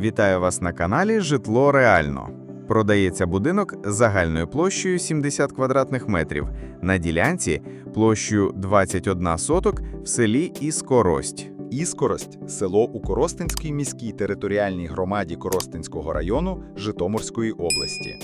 Вітаю вас на каналі Житло Реально. Продається будинок з загальною площею 70 квадратних метрів на ділянці площею 21 соток в селі Іскорость. Іскорость село у Коростенській міській територіальній громаді Коростенського району Житомирської області.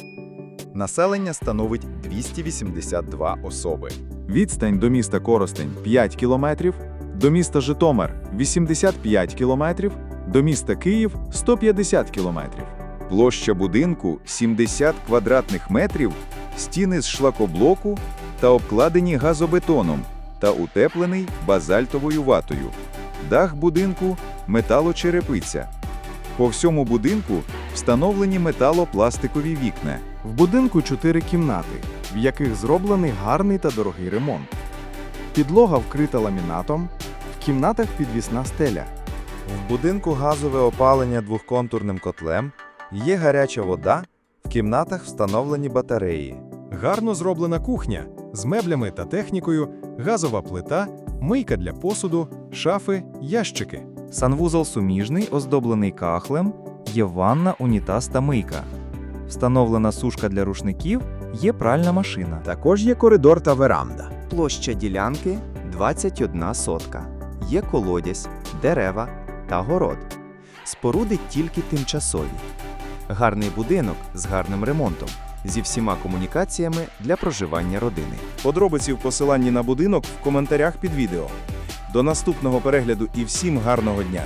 Населення становить 282 особи. Відстань до міста Коростень 5 кілометрів, до міста Житомир 85 кілометрів, до міста Київ 150 кілометрів. Площа будинку 70 квадратних метрів, стіни з шлакоблоку та обкладені газобетоном та утеплений базальтовою ватою. Дах будинку металочерепиця. По всьому будинку встановлені металопластикові вікна. В будинку чотири кімнати, в яких зроблений гарний та дорогий ремонт. Підлога вкрита ламінатом, в кімнатах підвісна стеля. В будинку газове опалення двохконтурним котлем, є гаряча вода, в кімнатах встановлені батареї. Гарно зроблена кухня з меблями та технікою, газова плита, мийка для посуду, шафи, ящики. Санвузол суміжний, оздоблений кахлем, є ванна, унітаз та мийка. Встановлена сушка для рушників, є пральна машина. Також є коридор та веранда. Площа ділянки 21 сотка. Є колодязь, дерева та город. Споруди тільки тимчасові. Гарний будинок з гарним ремонтом, зі всіма комунікаціями для проживання родини. Подробиці в посиланні на будинок в коментарях під відео. До наступного перегляду і всім гарного дня!